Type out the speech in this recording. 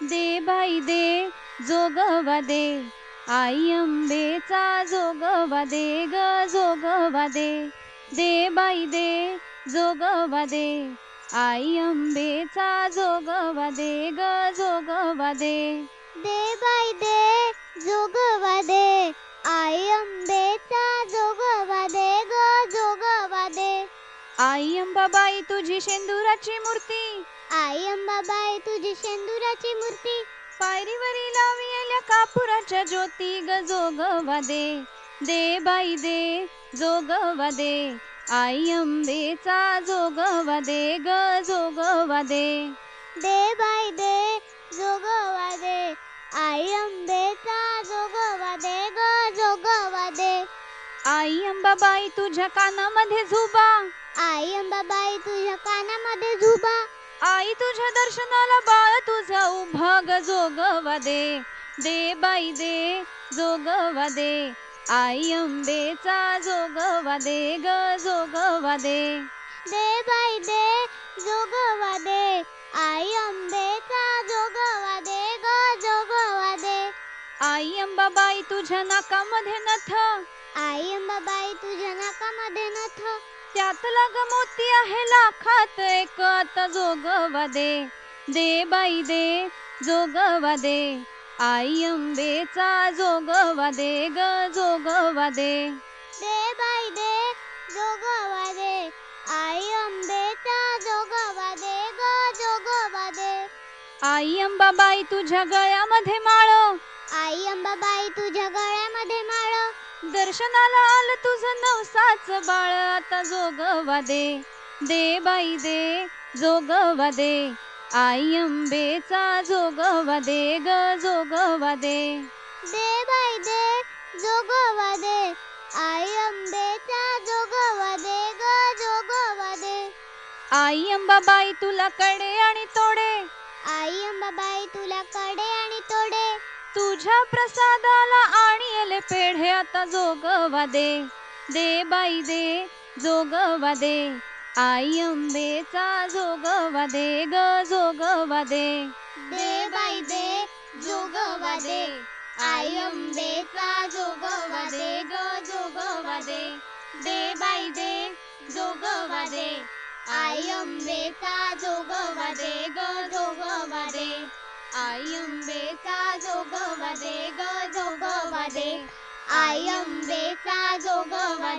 दे बाई दे जोगवा दे. आई अंबेचा जोगवा दे ग जोगवा दे. दे बाई दे जोगवा दे. आई अंबेचा जोगवा दे ग जोगवा दे. दे बाई दे जोगवा दे. आई अंबेचा जोगवा दे ग जोगवा दे. आई अंबाबाई तुझी शेंदुराची मूर्ती. आई अंबाबाई तुझी शेंदुराची मूर्ती. पायरीवरी लाविलेल्या कापुराच्या ज्योती ग जोगवा दे दे बाई दे जोगवा दे आई अंबेचा जोगवा दे ग जोगवा दे दे बाई दे जोगवा दे आई अंबेचा जोगवा दे ग जोगवा दे आई अंबाबाई तुझ्या कानामध्ये झुबा. आई अंबाबाई तुझ्या कानामध्ये झुबा. आई तुझ्या दर्शनाला बाळ तुझा उभा ग जोगवा दे दे बाई दे जोगवा दे आई अंबेचा जोगवा दे ग जोगवा दे दे बाई दे जोगवा आई अंबाबाई तुझ्या नाकामध्ये नथ. आई अंबाबाई तुझ्या नाकामध्ये नथ. त्यात लाग मोती आहे लाखात एक आता जोगवा दे दे बाई दे जोगवा दे आई अंबेचा जोगवा दे ग जोगवा दे दे बाई दे जोगवा दे आई अंबेचा जोगवा दे ग जोगवा दे आई अंबाबाई तुझ्या गळ्यामध्ये माळ. आई अंबाबाई तुझ्या गळ्यामध्ये माळ. दर्शनाला आलं तुझं नवसाच बाळ. आता जोगवा दे दे बाई दे. जोगवा दे आई अंबेचा जोगवा दे ग जोगवा दे दे बाई दे. जोगवा दे आई अंबेचा जोगवा दे ग जोगवा दे आई अंबाबाई तुला कडे आणि तोडे. आई अंबाबाई तुला कडे आणि तोडे. तुझ्या प्रसादाला आणि पेढे आता जोगवा दे. दे बाई दे जोगवा दे. आई अंबेचा जोगवा दे ग जोगवा दे. दे बाई दे जोगवा दे. आई अंबेचा जोगवा दे ग जोगवा दे. दे बाई दे जोगवा दे. आई अंबेचा जोगवा दे ग जोगवा दे. आई अंबेचा अयं वेता जोगवा